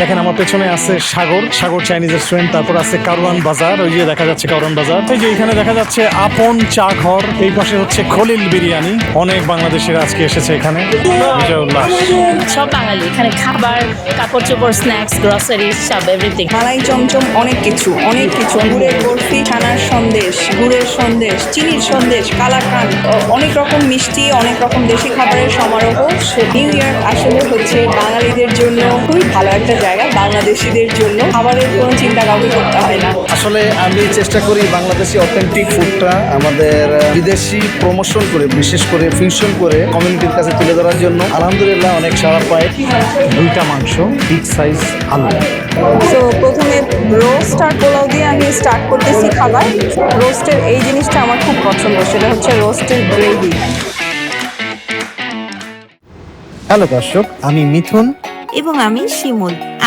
দেখেন আমার পেছনে আছে সাগর সাগর চাইনিজ রেস্টুরেন্ট তারপর আছে কারওয়ান বাজার ওই যে দেখা যাচ্ছে কারওয়ান বাজার। এই যে এখানে দেখা যাচ্ছে আপন চা ঘর এই পাশে হচ্ছে খলিল বিরিয়ানি অনেক বাংলাদেশের আজকে এসেছে এখানে। বিজয় উল্লাস সব বাঙালি এখানে খাবার কাপড় চোপড় স্ন্যাক্স গ্রসারি সব এভরিথিং মালাই চমচম অনেক কিছু অনেক কিছু। গুড়ের বরফি ছানার সন্দেশ গুড়ের সন্দেশ চিনির সন্দেশ কালাকান অনেক রকম মিষ্টি অনেক রকম দেশি খাবারের সমারোহ। নিউ ইয়ার আসলে হচ্ছে বাঙালিদের জন্য খুবই ভালো একটা জায়গা। বাংলাদেশিদের জন্য খাবারের কোনো চিন্তা কাউকে করতে হয় না। আসলে আমি চেষ্টা করি বাংলাদেশি অথেন্টিক ফুডটা আমাদের বিদেশি প্রমোশন করে বিশেষ করে ফিউশন করে কমিউনিটির কাছে তুলে ধরার জন্য। আলহামদুলিল্লাহ অনেক সাড়া পায়। দুইটা মাংস বিগ সাইজ আলু। তো প্রথমে রোস্ট আর পোলাও দিয়ে আমি স্টার্ট করতেছি খাবার। রোস্টের এই জিনিসটা আমার খুব পছন্দ সেটা হচ্ছে রোস্টের গ্রেভি হ্যালো দর্শক আমি মিথুন। এবং আমি শিমুল।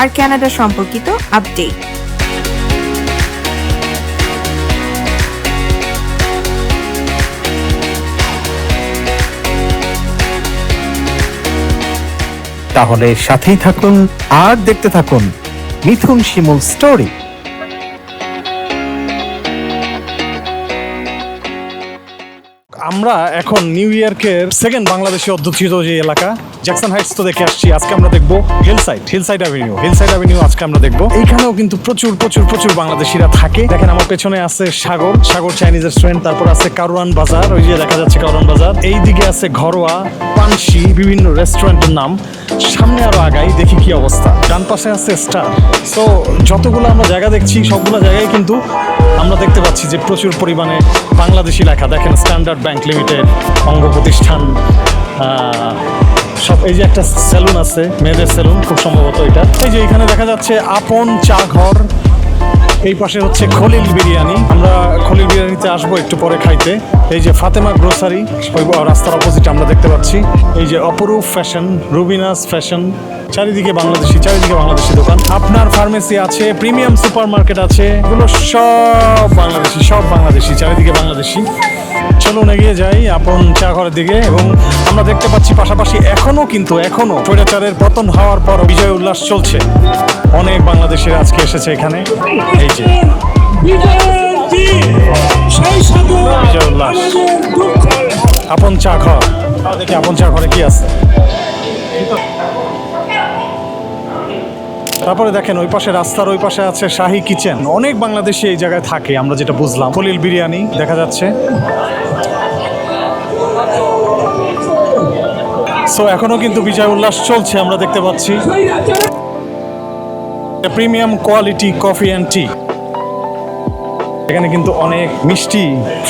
আর ক্যানাডা সম্পর্কিত আপডেট। তাহলে সাথেই থাকুন আর দেখতে থাকুন মিথুন শিমুল স্টোরি। আমরা এখন নিউ ইয়র্কের সেকেন্ড বাংলাদেশে অধ্যুষিত যে এলাকা জ্যাকসন হাইটস তো দেখে আসছি, আজকে আমরা দেখব Hillside Hill Avenue Hillside Avenue আজকে আমরা দেখব। এখানেও কিন্তু প্রচুর প্রচুর প্রচুর বাংলাদেশিরা থাকে। দেখেন আমার পেছনে আছে সাগর সাগর চাইনিজ রেস্টুরেন্ট তারপর আছে কারওয়ান বাজার ওই যে দেখা যাচ্ছে কারওয়ান বাজার এই দিকে আছে ঘরোয়া, পানসি, বিভিন্ন রেস্টুরেন্টের নাম। সামনে আরও আগাই, দেখি কি অবস্থা। ডান পাশে আছে স্টার সো যতগুলো আমরা জায়গা দেখছি, সবগুলো জায়গায় কিন্তু আমরা দেখতে পাচ্ছি যে প্রচুর পরিমাণে বাংলাদেশি লেখা। দেখেন স্ট্যান্ডার্ড ব্যাংক লিমিটেড অঙ্গ প্রতিষ্ঠান সব, এই যে একটা সেলুন আছে, মেয়েদের সেলুন খুব সম্ভবত এটা। এই যে এখানে দেখা যাচ্ছে আপন চা ঘর। এই পাশে হচ্ছে খলিল বিরিয়ানি। আমরা খলিল বিরিয়ানিতে আসব একটু পরে খাইতে। এই যে ফাতেমা গ্রোসারি ওই রাস্তার অপোজিট আমরা দেখতে পাচ্ছি। এই যে অপরূপ ফ্যাশন রুবিনাস ফ্যাশন চারিদিকে বাংলাদেশি চারিদিকে বাংলাদেশি দোকান। আপনার ফার্মেসি আছে প্রিমিয়াম সুপার মার্কেট আছে। এগুলো সব বাংলাদেশি সব বাংলাদেশি, চারিদিকে বাংলাদেশি। চলুন এগিয়ে যাই আপন চা ঘরের দিকে এবং আমরা দেখতে পাচ্ছি পাশাপাশি এখনও কিন্তু, এখনও স্বৈরাচারের পতন হওয়ার পর বিজয় উল্লাস চলছে। অনেক বাংলাদেশের আজকে এসেছে এখানে। এই যে। বিজয় উল্লাস। আপন চা ঘর। দেখি, আপন চা ঘরে কি আছে? তারপরে দেখেন ওই পাশে রাস্তার ওই পাশে আছে শাহী কিচেন। অনেক বাংলাদেশি এই জায়গায় থাকে, আমরা যেটা বুঝলাম। খলিল বিরিয়ানি, দেখা যাচ্ছে। সো এখনও কিন্তু বিজয় উল্লাস চলছে, আমরা দেখতে পাচ্ছি। Premium quality coffee and tea. এখানে কিন্তু অনেক মিষ্টি,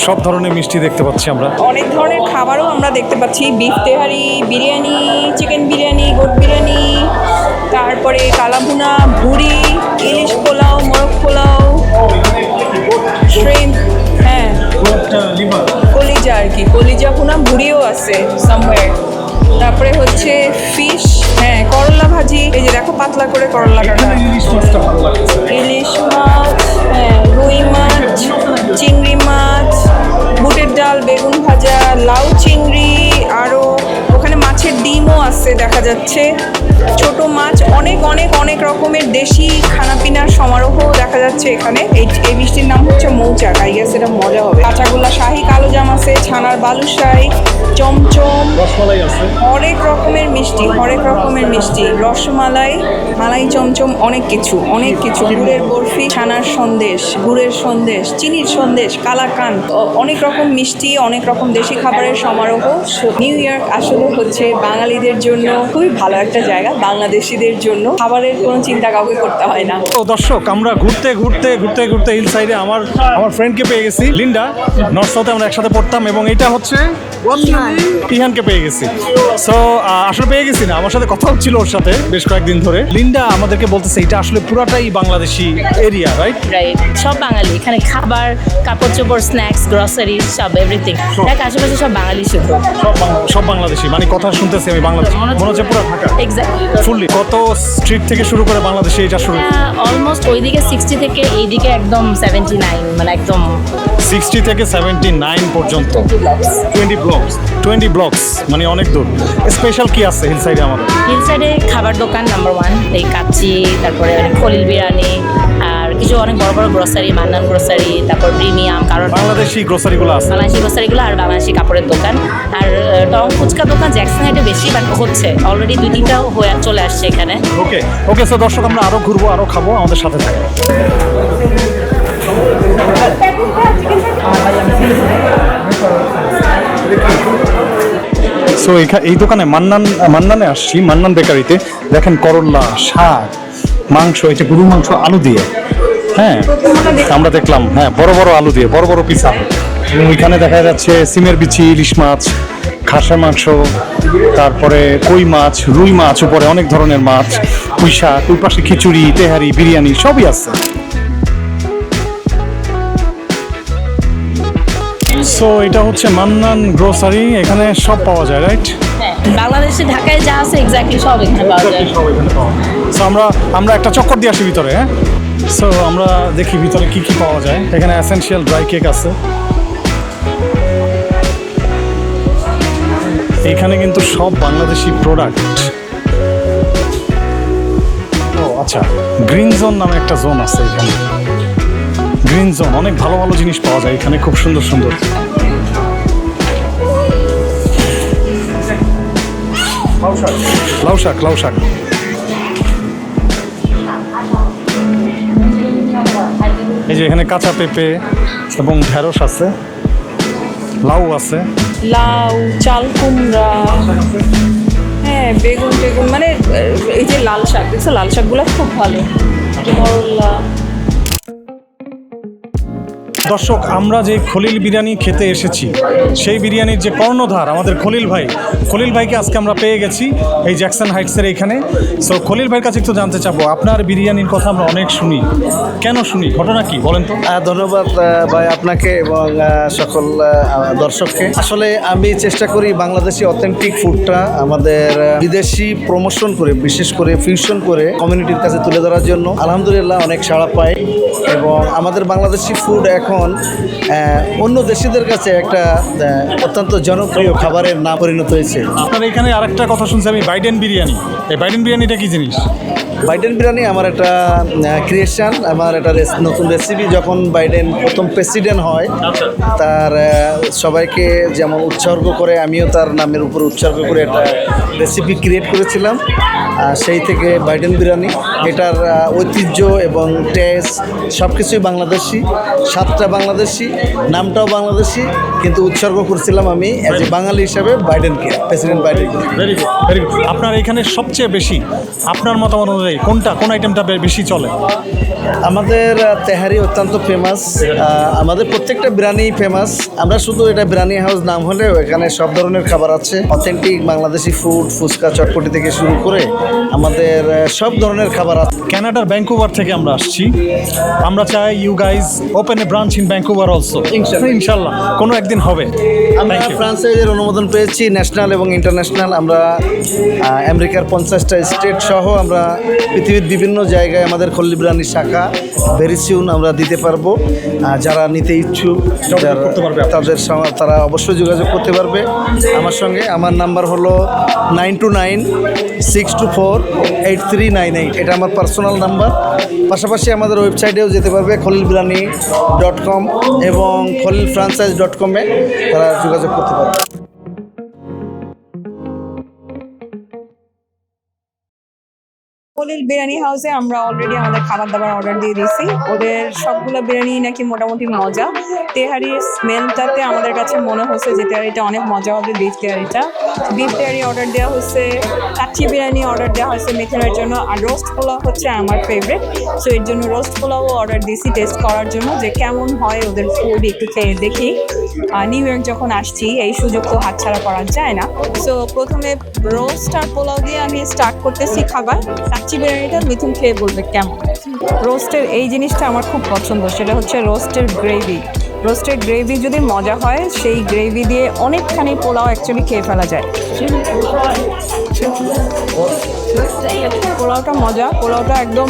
সব ধরনের মিষ্টি দেখতে পাচ্ছি আমরা। অনেক ধরনের খাবারও আমরা দেখতে পাচ্ছি। Beef tehari biryani, chicken biryani, goat biryani তারপরে কালাভুনা ভুড়ি ইলিশ পোলাও মোরগ পোলাও শ্রিম হ্যাঁ। কলিজা আর কি কলিজা ভুনা ভুড়িও আছে সামওয়্যার তারপরে হচ্ছে ফিশ হ্যাঁ করলা ভাজি। এই যে দেখো পাতলা করে করলা কাটা। ইলিশ মাছ হ্যাঁ রুই মাছ চিংড়ি মাছ বুটের ডাল বেগুন ভাজা লাউ চিংড়ি আরও ওখানে মাছের ডিমও আছে দেখা যাচ্ছে। ছোট মাছ অনেক অনেক অনেক রকমের দেশি খানাপিনার সমারোহ দেখা যাচ্ছে এখানে। এই এই মিষ্টির নাম হচ্ছে মৌচাক আই গেস এটা মজা হবে। কাঁচাগোল্লা শাহি কালো জাম আছে ছানার বালুশাই চমচম। হরেক রকমের মিষ্টি হরেক রকমের মিষ্টি। রসমালাই মালাই চমচম অনেক কিছু অনেক কিছু। গুড়ের বরফি ছানার সন্দেশ গুড়ের সন্দেশ চিনির সন্দেশ কালাকান। অনেক রকম মিষ্টি অনেক রকম দেশি খাবারের সমারোহ। নিউ ইয়র্ক আসলে হচ্ছে বাঙালিদের জন্য খুবই ভালো একটা জায়গা বাংলাদেশিদের জন্য। খাবারের কোনো চিন্তা কাউকে করতে হয় না। তো দর্শক আমরা ঘুরতে ঘুরতে ঘুরতে ঘুরতে হিল সাইডে আমার আমার ফ্রেন্ডকে পেয়ে গেছি লিন্ডা। নর্থ সাউথে আমরা একসাথে পড়তাম এবং এটা হচ্ছে ইহানকে পেয়ে গেছি। সো আসলে পেয়ে গেছি না আমার সাথে কথা হচ্ছিল ওর সাথে বেশ কয়েকদিন ধরে। লিন্ডা আমাদেরকে বলতেছে এটা আসলে পুরাটাই বাংলাদেশি এরিয়া রাইট রাইট সব বাঙালি এখানে খাবার কাপড় চোপড় স্ন্যাক্স গ্রসারি সব এভরিথিং দেখ আশেপাশে সব বাঙালি শুধু। সব সব বাংলাদেশি মানে কথা শুনতেছি আমি বাংলাদেশ মনে হচ্ছে পুরো ঢাকা। এক্স্যাক্টলি ফুললি কত স্ট্রিট থেকে শুরু করে বাংলাদেশে এটা শুরু? অলমোস্ট ওইদিকে সিক্সটি থেকে এইদিকে একদম সেভেন্টি নাইন মানে একদম সিক্সটি থেকে সেভেন্টি নাইন পর্যন্ত। টোয়েন্টি ব্লকস টোয়েন্টি ব্লকস মানে অনেক দূর। স্পেশাল কি আছে হিল সাইডে আমাদের? হিল সাইডে খাবার দোকান নাম্বার ওয়ান এই কাচ্চি তারপরে খলিল বিরিয়ানি কিছু অনেক বড় বড় গ্রসারি মান্নান গ্রসারি তারপর প্রিমিয়াম কারণ বাংলাদেশি গ্রোসারিগুলো আছে। বাংলাদেশি গ্রসারিগুলো আর বাংলাদেশি কাপড়ের দোকান। আর টং ফুচকা দোকান জ্যাকসন হাইটে বেশি বাট হচ্ছে। অলরেডি দুই তিনটাও হয়ে চলে আসছে এখানে। ওকে ওকে স্যার দর্শক আমরা আরও ঘুরবো আরও খাব আমাদের সাথে থাকে। সো এই দোকানে মান্নান মান্নানে আসছি মান্নান বেকারিতে দেখেন করল্লা শাক মাংস এটা গরু মাংস আলু দিয়ে। হ্যাঁ আমরা দেখলাম হ্যাঁ বড় বড় আলু দিয়ে বড় বড় পিস আলু ওইখানে দেখা যাচ্ছে সিমের বিচি ইলিশ মাছ খাসা মাংস তারপরে কই মাছ রুই মাছ উপরে অনেক ধরনের মাছ পুঁই শাক ওই পাশে খিচুড়ি তেহারি বিরিয়ানি সবই আছে। সো এটা হচ্ছে মান্নান গ্রোসারি এখানে সব পাওয়া যায় রাইট হ্যাঁ বাংলাদেশে ঢাকায় যা আছে এক্স্যাক্টলি সব এখানে পাওয়া যায়। সো আমরা আমরা একটা চক্কর দিয়ে আসি ভিতরে হ্যাঁ? সো আমরা দেখি ভিতরে কি কি পাওয়া যায়। এখানে অ্যাসেনশিয়াল ড্রাই কেক আছে। এখানে কিন্তু সব বাংলাদেশি প্রোডাক্ট ও আচ্ছা। গ্রিন জোন নামে একটা জোন আছে এখানে। গ্রিন জোন অনেক ভালো ভালো জিনিস পাওয়া যায় এখানে, খুব সুন্দর সুন্দর। লাউ শাক লাউ শাক। এই যে এখানে কাঁচা পেঁপে এবং ঢেঁড়স আছে, লাউ আছে। লাউ, চাল কুমড়া হ্যাঁ বেগুন টেগুন মানে এই যে লাল শাক, দেখছ, লাল শাকগুলো খুব ভালো। করলা দর্শক, আমরা যে খলিল বিরিয়ানি খেতে এসেছি, সেই বিরিয়ানির যে কর্ণধার আমাদের খলিল ভাই, খলিল ভাইকে আজকে আমরা পেয়ে গেছি এই জ্যাকসন হাইটসের এখানে। সো খলিল ভাইয়ের কাছে একটু জানতে চাবো, আপনার বিরিয়ানির কথা আমরা অনেক শুনি। কেন শুনি? ঘটনা কি? বলেন তো। ধন্যবাদ ভাই আপনাকে এবং সকল দর্শককে। আসলে আমি চেষ্টা করি বাংলাদেশি অথেন্টিক ফুডটা আমাদের বিদেশি প্রমোশন করে, বিশেষ করে ফিউশন করে কমিউনিটির কাছে তুলে ধরার জন্য। আলহামদুলিল্লাহ, অনেক সাড়া পাই। এবং আমাদের বাংলাদেশি ফুড এখন আহ, অন্য দেশিদের কাছে একটা অত্যন্ত জনপ্রিয় খাবারের নাম পরিণত হয়েছে। আপনার এখানে আরেকটা কথা শুনছি আমি বাইডেন বিরিয়ানি। এই বাইডেন বিরিয়ানিটা কি জিনিস? বাইডেন বিরিয়ানি আমার একটা ক্রিয়েশন আমার একটা নতুন রেসিপি যখন বাইডেন প্রথম প্রেসিডেন্ট হয় তার সবাইকে যেমন উৎসর্গ করে আমিও তার নামের উপর উৎসর্গ করে একটা রেসিপি ক্রিয়েট করেছিলাম। সেই থেকে বাইডেন বিরিয়ানি এটার ঐতিহ্য এবং টেস্ট সব কিছুই বাংলাদেশি স্বাদটা বাংলাদেশি নামটাও বাংলাদেশি কিন্তু উৎসর্গ করেছিলাম আমি অ্যাজ এ বাঙালি হিসাবে বাইডেনকে প্রেসিডেন্ট বাইডেনকে গুড আপনার এখানে সবচেয়ে বেশি আপনার মতামত অনুযায়ী কোনটা কোন আইটেমটা বেশি চলে? আমাদের তেহারি অত্যন্ত ফেমাস আমাদের প্রত্যেকটা বিরিয়ানি ফেমাস আমরা শুধু এটা বিরিয়ানি হাউস নাম হলেও এখানে সব ধরনের খাবার আছে। অথেন্টিক বাংলাদেশি ফুড ফুচকা চটপটি থেকে শুরু করে আমাদের সব ধরনের খাবার আছে। ক্যানাডার ব্যাঙ্কুভার থেকে আমরা আসছি। আমরা চাই you guys open a branch in Vancouver also ইনশাল্লাহ। কোনো একদিন হবে। আমরা. ফ্রান্সের অনুমোদন পেয়েছি ন্যাশনাল এবং ইন্টারন্যাশনাল আমরা আমেরিকার পঞ্চাশটা স্টেট সহ আমরা পৃথিবীর বিভিন্ন জায়গায় আমাদের খল্লি বিরিয়ানির শাখা ভেরি সিউন আমরা দিতে পারব। যারা নিতে ইচ্ছুক তাদের তারা অবশ্যই যোগাযোগ করতে পারবে আমার সঙ্গে। আমার নাম্বার হলো nine two nine six two four eight three nine eight এটা আমার পার্সোনাল নাম্বার পাশাপাশি আমাদের ওয়েবসাইটেও যেতে পারবে খলিল বিরিয়ানি ডট কম এবং খলিল ফ্রান্সাইজ ডট কমে তারা যোগাযোগ করতে পারবে। কলিল বিরিয়ানি হাউসে আমরা অলরেডি আমাদের খাবার দাবার অর্ডার দিয়ে দিয়েছি। ওদের সবগুলো বিরিয়ানি নাকি মোটামুটি মজা। তেহারির স্মেলটাতে আমাদের কাছে মনে হচ্ছে যে তেহারিটা অনেক মজা হবে বিফ তেহারিটা। বিফ তেহারি অর্ডার দেওয়া হচ্ছে কাচ্চি বিরিয়ানি অর্ডার দেওয়া হয়েছে মিথুনের জন্য, আর রোস্ট পোলাও হচ্ছে আমার ফেভারিট সো এর জন্য রোস্ট পোলাও অর্ডার দিয়েছি টেস্ট করার জন্য যে কেমন হয় ওদের ফুড একটু খেয়ে দেখি। নিউ ইয়র্ক যখন আসছি, এই সুযোগ তো হাতছাড়া করা যায় না। সো প্রথমে রোস্ট আর পোলাও দিয়ে আমি স্টার্ট করতেছি খাবার। কাচ্চি বিরিয়ানিটা মিথুন খেয়ে বলবে কেমন? রোস্টের এই জিনিসটা আমার খুব পছন্দ। সেটা হচ্ছে রোস্টের গ্রেভি রোস্টেড গ্রেভি যদি মজা হয়, সেই গ্রেভি দিয়ে অনেকখানি পোলাও অ্যাকচুয়ালি খেয়ে ফেলা যায়। পোলাওটা মজা। পোলাওটা একদম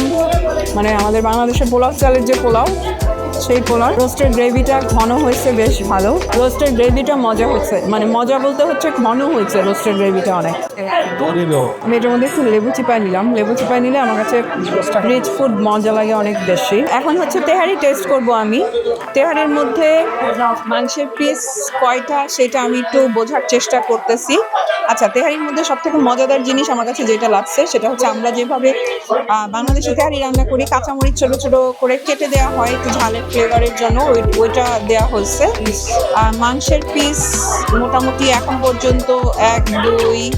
মানে আমাদের বাংলাদেশের পোলাও চালের যে পোলাও সেই পোলাও রোস্টের গ্রেভিটা ঘন হয়েছে বেশ ভালো। রোস্টের গ্রেভিটা মজা হচ্ছে মানে মজা বলতে হচ্ছে ঘন হয়েছে রোস্টের গ্রেভিটা অনেক। আমি এটার মধ্যে একটু লেবু চিপাই নিলাম। লেবু চিপাই নিলে আমার কাছে রিচ ফুড মজা লাগে অনেক বেশি। এখন হচ্ছে তেহারি টেস্ট করব আমি। তেহারির মধ্যে মাংসের পিস কয়টা সেটা আমি একটু বোঝার চেষ্টা করতেছি। আচ্ছা তেহারির মধ্যে সব থেকে মজাদার জিনিস আমার কাছে যেটা লাগছে সেটা হচ্ছে আমরা যেভাবে বাংলাদেশে তেহারি রান্না করি কাঁচামরিচ ছোট ছোট করে কেটে দেওয়া হয় একটু ঝালের ফ্লেভারের জন্য ওই- ওইটা দেওয়া হচ্ছে আর মাংসের পিস মোটামুটি এখন পর্যন্ত এক, দুই,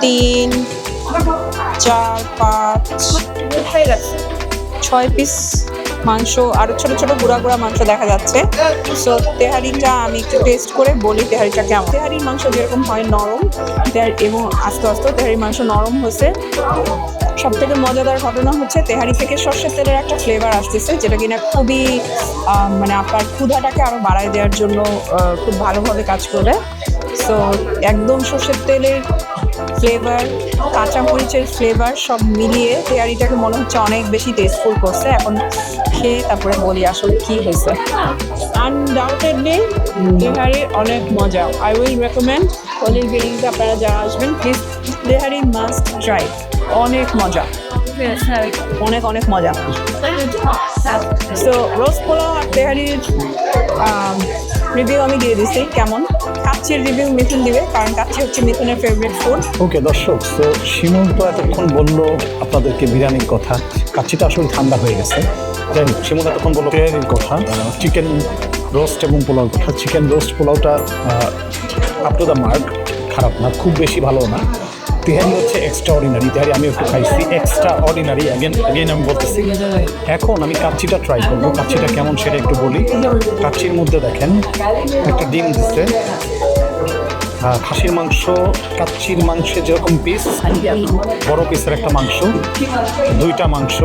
তিন, চার, পাঁচ, ছয় পিস মাংস, আরও ছোট ছোট গুঁড়া গুঁড়া মাংস দেখা যাচ্ছে। সো তেহারিটা আমি একটু টেস্ট করে বলি তেহারিটা কেমন। তেহারির মাংস যেরকম হয় নরম এবং আস্তে আস্তে তেহারির মাংস নরম হয়েছে। সব থেকে মজাদার ঘটনা হচ্ছে তেহারি থেকে সর্ষের তেলের একটা ফ্লেভার আসতেছে যেটা কিনা খুবই মানে আপনার ক্ষুধাটাকে আরও বাড়ায় দেওয়ার জন্য খুব ভালোভাবে কাজ করে। সো একদম সর্ষের তেলের ফ্লেভার কাঁচামরিচের ফ্লেভার সব মিলিয়ে তেহারিটাকে মনে হচ্ছে অনেক বেশি টেস্টফুল করছে। এখন খেয়ে তারপরে বলি আসলে কী হয়েছে। আনডাউটেডলি তেহারি অনেক মজা। আই উইল রেকমেন্ড কলিল বিরিয়ানিতে আপনারা যারা আসবেন প্লিজ তেহারি মাস্ট ট্রাই অনেক মজা। অনেক অনেক মজা। সো রোজ পোলাও আর তেহারির রিভিউ আমি দিয়ে দিচ্ছি কেমন? কাচ্চির রিভিউ মিথুন দিবে, কারণ কাচ্চি হচ্ছে মিথুনের ফেভারিট ফুড ওকে দর্শক তো শিমুল তো এতক্ষণ বলল আপনাদেরকে বিরিয়ানির কথা। কাচ্চিটা আসলে ঠান্ডা হয়ে গেছে। যাই শিমুল এতক্ষণ বলল বিরিয়ানির কথা। চিকেন রোস্ট এবং পোলাওর কথা। চিকেন রোস্ট পোলাওটা আপ টু দ্য মার্ক খারাপ না, খুব বেশি ভালো না। তেহারি হচ্ছে এক্সট্রা অর্ডিনারি তেহারি আমি একটু খাইছি। এক্সট্রা অর্ডিনারি অ্যাগেন অ্যাগেন আমি বলতেছি। এখন আমি কাচ্চিটা ট্রাই করব। কাচ্চিটা কেমন সেটা একটু বলি। কাচ্চির মধ্যে দেখেন, একটা ডিম দিচ্ছে খাসির মাংস, কাচ্চির মাংসে যেরকম পিস বড় পিসের একটা মাংস, দুইটা মাংস।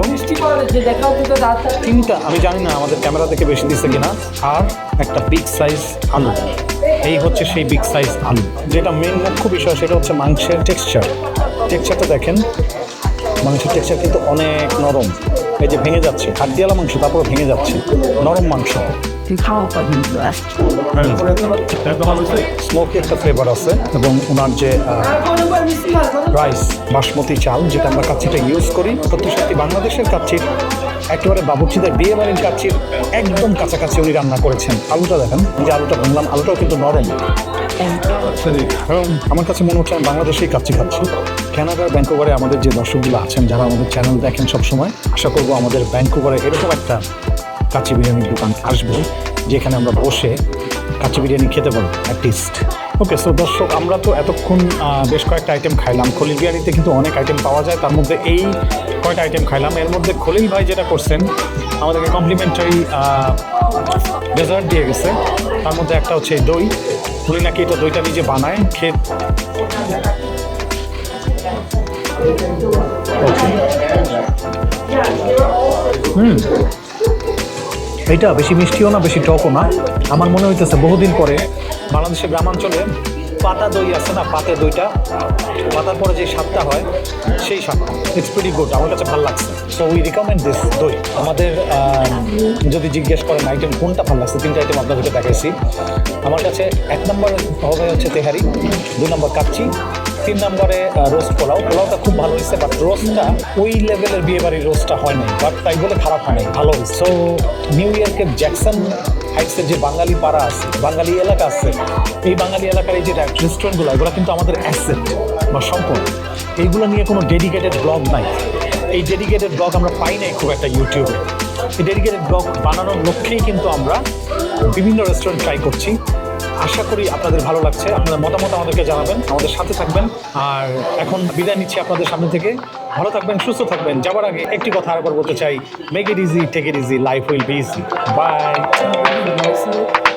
তিনটা, আমি জানি না আমাদের ক্যামেরা থেকে বেশি দিচ্ছে কিনা। আর একটা বিগ সাইজ আলু। এই হচ্ছে সেই বিগ সাইজ আলু। যেটা মেন মুখ্য বিষয় সেটা হচ্ছে মাংসের টেক্সচার টেক্সচারটা দেখেন মাংসের টেক্সচার কিন্তু অনেক নরম। এই যে ভেঙে যাচ্ছে হাড্ডিয়ালা মাংস তারপরে ভেঙে যাচ্ছে। নরম মাংস। স্মোকি একটা ফ্লেভার আছে এবং ওনার যে রাইস বাসমতি চাল যেটা আমরা কাচ্চিটা ইউজ করি সত্যি সত্যি বাংলাদেশের কাচ্চির একেবারে বাবুর্চিদের বিয়ে বাড়ির কাচ্চির একদম কাছাকাছি উনি রান্না করেছেন। আলুটা দেখেন যে আলুটা ভাঙলাম, আলুটাও কিন্তু নরম। আমার কাছে মনে হচ্ছে আমি বাংলাদেশেই কাচ্চি খাচ্ছি। ক্যানাডার ব্যাঙ্কোভারে আমাদের যে দর্শকগুলো আছেন, যারা আমাদের চ্যানেল দেখেন সবসময়, আশা করব আমাদের ব্যাঙ্কোভারে এরকম একটা কাচ্চি বিরিয়ানির দোকান আসবে, যেখানে আমরা বসে কাচ্চি বিরিয়ানি খেতে পারব অ্যাটলিস্ট ওকে সো দর্শক, আমরা তো এতক্ষণ বেশ কয়েকটা আইটেম খাইলাম। খলিল বিরিয়ানিতে কিন্তু অনেক আইটেম পাওয়া যায়। তার মধ্যে এই কয়টা আইটেম খাইলাম। এর মধ্যে খলিল ভাই যেটা করছেন, আমাদেরকে কমপ্লিমেন্টারি ডেজার্ট দিয়ে গেছে। তার মধ্যে একটা হচ্ছে দই। উনি নাকি এটা দইটা নিজে বানায়, খেয়ে হুম। এইটা বেশি মিষ্টিও না, বেশি টকও না। আমার মনে হইতেছে বহুদিন পরে বাংলাদেশের গ্রামাঞ্চলে পাতা দই আছে না, পাতে দইটা। পাতার পরে যে স্বাদটা হয়, সেই স্বাদটা ইটস প্রিটি গুড আমার কাছে ভালো লাগছে। সো উই রিকমেন্ড দিস দই। আমাদের যদি জিজ্ঞেস করেন আইটেম কোনটা ভালো লাগছে, তিনটা আইটেম আপনাদেরকে দেখাইছি। আমার কাছে এক নম্বর হবে হচ্ছে তেহারি দুই নম্বর কাচ্চি তিন নম্বরে রোস্ট পোলাও। পোলাওটা খুব ভালো হয়েছে বাট রোস্টটা ওই লেভেলের বিয়ে বাড়ির রোস্টটা হয় নাই বাট তাই বলে খারাপ হয় নাই, ভালো হয়েছে। সো নিউ ইয়র্কের জ্যাকসন হাইটসের যে বাঙালি পাড়া আছে, বাঙালি এলাকা আছে, এই বাঙালি এলাকার এই যে রেস্টুরেন্টগুলো এগুলো কিন্তু আমাদের অ্যাসেট বা সম্পদ। এইগুলো নিয়ে কোনো ডেডিকেটেড ব্লগ নাই। এই ডেডিকেটেড ব্লগ আমরা পাই নাই খুব একটা ইউটিউবে এই ডেডিকেটেড ব্লগ বানানোর লক্ষ্যেই কিন্তু আমরা বিভিন্ন রেস্টুরেন্ট ট্রাই করছি। আশা করি আপনাদের ভালো লাগছে। আপনাদের মতামত আমাদেরকে জানাবেন, আমাদের সাথে থাকবেন। আর এখন বিদায় নিচ্ছি আপনাদের সামনে থেকে। ভালো থাকবেন, সুস্থ থাকবেন। যাবার আগে একটি কথা আরেকবার বলতে চাই। Make it easy take it easy life will be easy bye